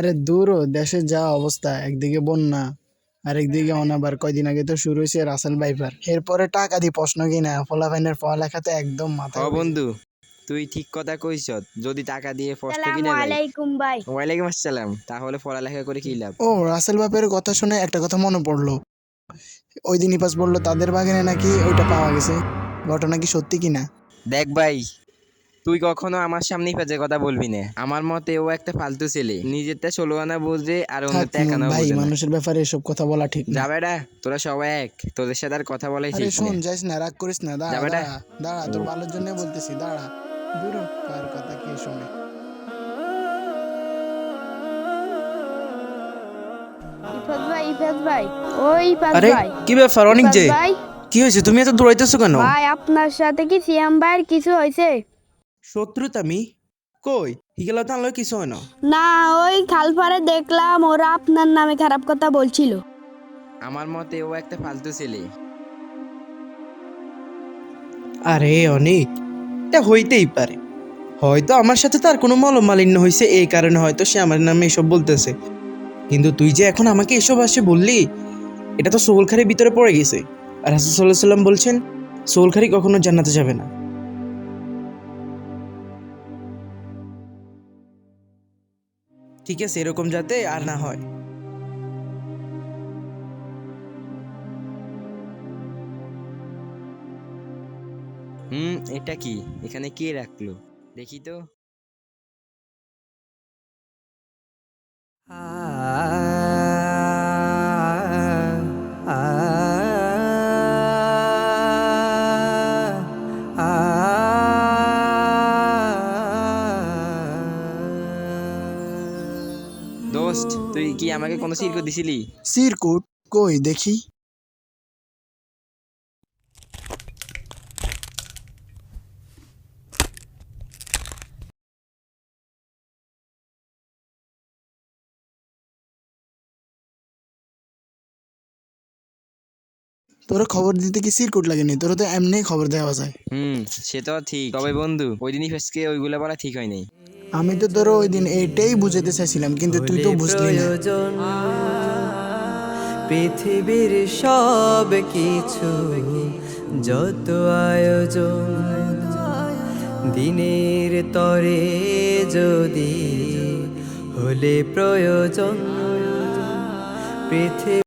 আরে দূরও দেশের যা অবস্থা একদিকে বন্যা আর একদিকে অনাবার কয়দিন আগে তো শুরু হয়েছে রাসেল ভাইপার। এরপরে টাকা দিয়ে প্রশ্ন কিনা ফলাফাইনের পড়ালেখাতে একদম মাথা বন্ধু তুই ঠিক কথা কইছ যদি টাকা দিয়ে ফসল কিনে আলাইকুম ভাই। ওয়ালাইকুম আসসালাম তাহলে পড়ালেখা করে কি লাভ? ও রাসেল বাপের কথা শুনে একটা কথা মনে পড়ল। ওই দিন ইপাস বলল তাদের বাগানে নাকি ওইটা পাওয়া গেছে ঘটনা কি সত্যি কিনা? দেখ ভাই তুই কখনো আমার সামনেই পেঁচে কথা বলবি না। আমার মতে ও একটা ফালতু ছেলে। নিজেরটা ষোলো আনা বুঝে আর অন্যটা এক আনা ভাই মানুষের ব্যাপারে এসব কথা বলা ঠিক না। যাবেটা তোরা সবাই এক। তোদের সাথে আর কথা বলাই ঠিক শোন যাইস না রাগ করিস না দাঁড়া দাঁড়া তোর ভালোর জন্য বলতেছি দাঁড়া। দূর কার কথা কে শুনে। ইফাজ ভাই ইফাজ ভাই ওই ইফাজ ভাই। কি ব্যাপার অনেক যে? ভাই। কি হয়েছে? তুমি এত দৌড়াইতেছো কেন? ভাই আপনার সাথে কি সিয়াম ভাইয়ের কিছু হয়েছে? শত্রুতা আমি কই? হিগেলা তো আনলো কিছু হয় না। না ওই খালপাড়ে দেখলাম ওরা আপনার নামে খারাপ কথা বলছিল। আমার মতে ও একটা ফালতু ছেলে। আরে অনেক এটা হইতেই পারে। হয়তো আমার সাথে তার কোনো মলমালিন্য হয়েছে এই কারণে হয়তো সে আমার নামে এসব বলতেছে। কিন্তু তুই যে এখন আমাকে এসব আসে বললি এটা তো সোহলখারির ভিতরে পড়ে গেছে। আর হাসান সাল্লাহ সাল্লাম বলছেন সোহলখারি কখনো জান্নাতে যাবে না। ঠিক আছে এরকম যাতে আর না হয়। হুম, এটা কি? এখানে কে রাখল? দেখি তো। দোস্ত তুই কি আমাকে কোনো সিরকো দিছিলি? সিরকুট কই দেখি। তোর খবর দিতে কি সিরকুট লাগেনি? তোর তো এমনি খবর দেওয়া যায়। হুম সে তো ঠিক। তবে বন্ধু ওই দিনই ফেসকে ওইগুলো বলা ঠিক হয় নাই। আমি তো তোর ওই দিন এটাই বুঝাতে চাইছিলাম কিন্তু তুই তো বুঝলি না। পৃথিবীর সব কিছু যত আয়োজন দিনের তরে যদি হলে প্রয়োজন পৃথিবী